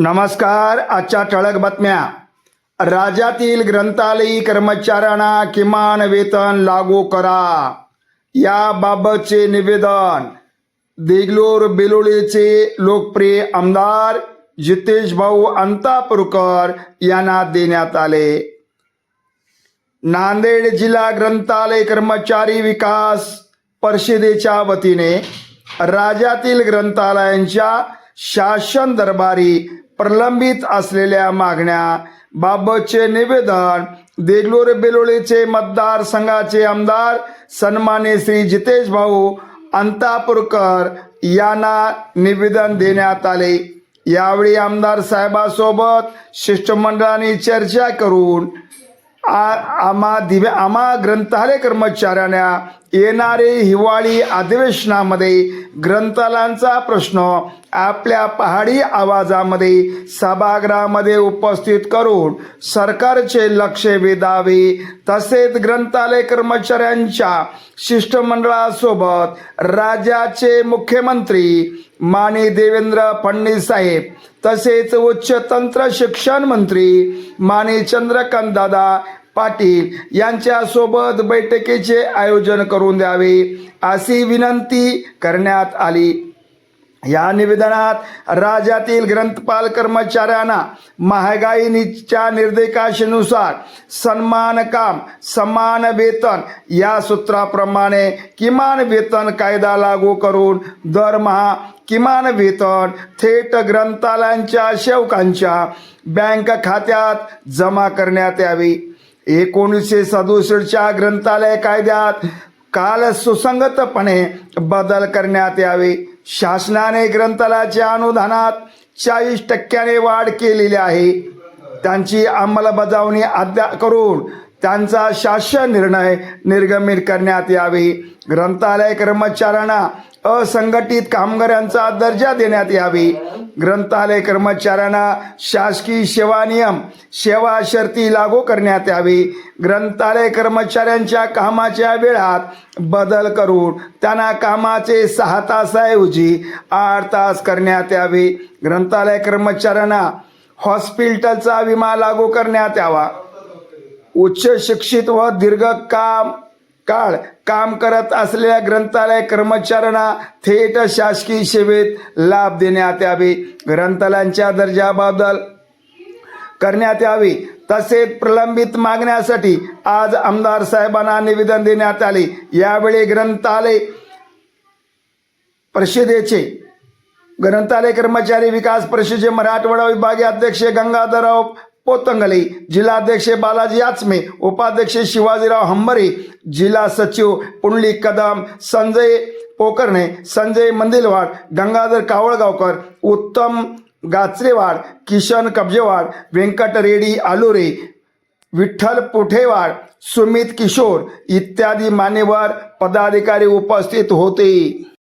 नमस्कार आजच्या ठळक बातम्या. राज्यातील ग्रंथालयी कर्मचाऱ्यांना किमान वेतन लागू करा. याबाबतचे निवेदन देगलूर बेलोळीचे लोकप्रिय आमदार जितेश भाऊ अंतापूरकर यांना देण्यात आले. नांदेड जिल्हा ग्रंथालय कर्मचारी विकास परिषदेच्या वतीने राज्यातील ग्रंथालयांच्या शासन दरबारी प्रलंबित असलेल्या मागण्या बाबतचे निवेदन देगलूर बेलोळीचे मतदारसंघाचे आमदार सन्माने श्री जितेश भाऊ अंतापूरकर यांना निवेदन देण्यात आले. यावेळी आमदार साहेबासोबत शिष्टमंडळाने चर्चा करून आ- आम्हा दिव्या आम्हा ग्रंथालय कर्मचाऱ्यांना येणारे हिवाळी अधिवेशनामध्ये ग्रंथालयांचा प्रश्न आपल्या पहाडी आवाजामध्ये सभागृहामध्ये उपस्थित करून सरकारचे लक्ष वेधावे. तसेच ग्रंथालय कर्मचाऱ्यांच्या शिष्टमंडळासोबत राज्याचे मुख्यमंत्री माने देवेंद्र फडणवीस साहेब तसेच उच्च तंत्र शिक्षण मंत्री माने चंद्रकांत दादा पाटील यांच्यासोबत बैठकीचे आयोजन करून द्यावे अशी विनंती करण्यात आली. या निवेदनात राज्यातील ग्रंथपाल कर्मचाऱ्यांना महागाईच्या निर्देशानुसार सन्मान काम समान वेतन या सूत्राप्रमाणे किमान वेतन कायदा लागू करून दरमहा किमान वेतन थेट ग्रंथालयांच्या सेवकांच्या बँक खात्यात जमा करण्यात यावे. एकोणीसशे सदुसष्टच्या ग्रंथालय कायद्यात काल सुसंगतपणे बदल करण्यात यावे. शासनाने ग्रंथालयाच्या अनुदानात चाळीस टक्क्याने वाढ केलेली आहे. त्यांची अंमलबजावणी अद्या करून त्यांचा शासन निर्णय निर्गमित करण्यात यावे. ग्रंथालय कर्मचाऱ्यांना असंघटित कामगारांचा दर्जा देण्यात यावी. ग्रंथालय कर्मचाऱ्यांना शासकीय सेवा नियम सेवा शर्ती लागू करण्यात यावी. ग्रंथालय कर्मचाऱ्यांच्या कामाच्या वेळात बदल करून त्यांना कामाचे सहा तासाऐवजी आठ तास करण्यात यावे. ग्रंथालय कर्मचाऱ्यांना हॉस्पिटलचा विमा लागू करण्यात यावा. उच्च शिक्षित व दीर्घ काम काळ काम करत असलेल्या ग्रंथालय कर्मचाऱ्यांना थेट शासकीय सेवेत लाभ देण्यात यावे. ग्रंथालयांच्या दर्जाबद्दल करण्यात यावे. तसेच प्रलंबित मागण्यासाठी आज आमदार साहेबांना निवेदन देण्यात आले. यावेळी ग्रंथालय परिषदेचे ग्रंथालय कर्मचारी विकास परिषदेचे मराठवाडा विभागीय अध्यक्ष गंगाधरराव पोतंगले जिल्हाध्यक्ष बालाजी आचमे उपाध्यक्ष शिवाजीराव हंबरे जिल्हा सचिव पुंडली कदम संजय पोकर्णे संजय मंदिलवाड गंगाधर कावळगावकर उत्तम गाचरेवाड किशन कब्जेवाड व्यंकट रेड्डी आलुरे विठ्ठल पुठेवाड सुमित किशोर इत्यादी मान्यवर पदाधिकारी उपस्थित होते.